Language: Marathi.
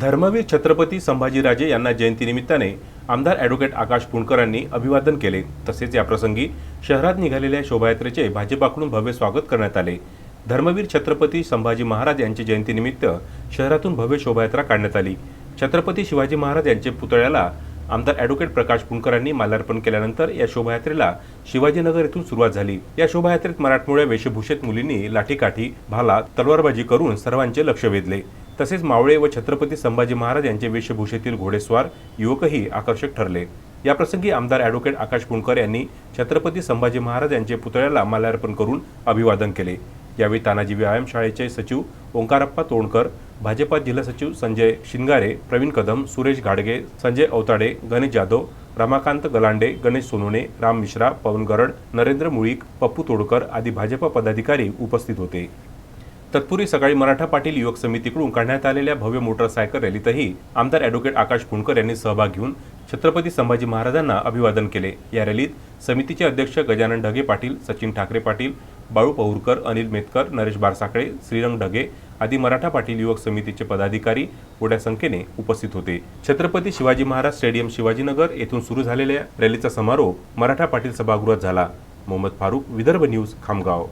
धर्मवीर छत्रपती संभाजीराजे यांना जयंतीनिमित्ताने आमदार ॲडव्होकेट आकाश पुणकरांनी अभिवादन केले. तसेच याप्रसंगी शहरात निघालेल्या शोभायात्रेचे भाजपाकडून भव्य स्वागत करण्यात आले. धर्मवीर छत्रपती संभाजी महाराज यांच्या जयंतीनिमित्त शहरातून भव्य शोभायात्रा काढण्यात आली. छत्रपती शिवाजी महाराज यांच्या पुतळ्याला आमदार ॲडव्होकेट प्रकाश पुणकरांनी माल्यार्पण केल्यानंतर या शोभायात्रेला शिवाजीनगर येथून सुरुवात झाली. या शोभायात्रेत मराठमोळ्या वेशभूषेत मुलींनी लाठीकाठी भाला तलवारबाजी करून सर्वांचे लक्ष वेधले. तसेच मावळे व छत्रपती संभाजी महाराज यांचे वेशभूषेतील घोडेस्वार युवकही आकर्षक ठरले. याप्रसंगी आमदार ॲडव्होकेट आकाश पुणकर यांनी छत्रपती संभाजी महाराज यांचे पुतळ्याला माल्यार्पण करून अभिवादन केले. यावेळी तानाजी व्यायाम शाळेचे सचिव ओंकारप्पा तोंडकर भाजपा जिल्हा सचिव संजय शिंगारे प्रवीण कदम सुरेश गाडगे संजय अवताडे गणेश जाधव रमाकांत गलांडे गणेश सोनोने राम मिश्रा पवन गरड नरेंद्र मुळीक पप्पू तोडकर आदी भाजपा पदाधिकारी उपस्थित होते. तत्पूर्वी सकाळी मराठा पाटील युवक समितीकडून काढण्यात आलेल्या भव्य मोटरसायकल रॅलीतही आमदार ॲडव्होकेट आकाश फुंडकर यांनी सहभाग घेऊन छत्रपती संभाजी महाराजांना अभिवादन केले. या रॅलीत समितीचे अध्यक्ष गजानन ढगे पाटील सचिन ठाकरे पाटील बाळू पहुरकर अनिल मेतकर नरेश बारसाकळे श्रीरंग ढगे आदी मराठा पाटील युवक समितीचे पदाधिकारी मोठ्या संख्येने उपस्थित होते. छत्रपती शिवाजी महाराज स्टेडियम शिवाजीनगर येथून सुरू झालेल्या रॅलीचा समारोप मराठा पाटील सभागृहात झाला. मोहम्मद फारूक विदर्भ न्यूज खामगाव.